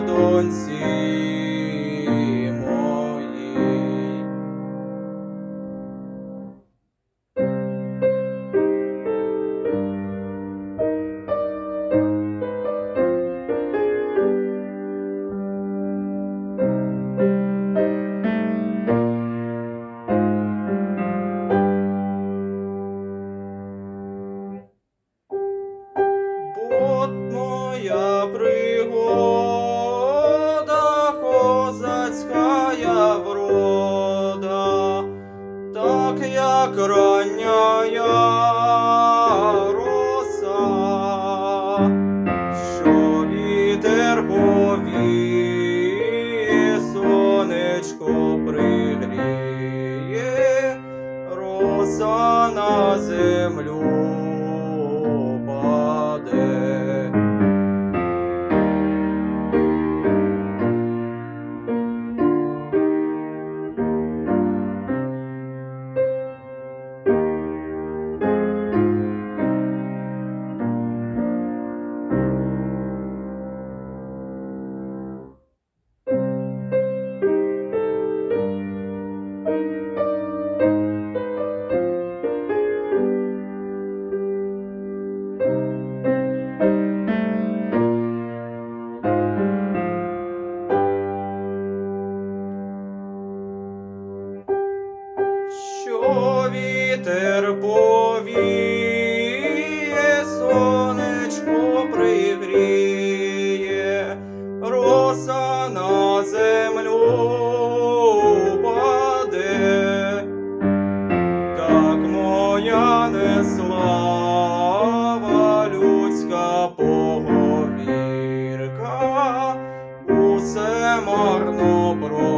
приходонці як раняя роса, що вітер повіє, сонечко пригріє, роса на землю вітер повіє, сонечко пригріє, роса на землю паде, так моя не слава людська поговірка, усе марно про.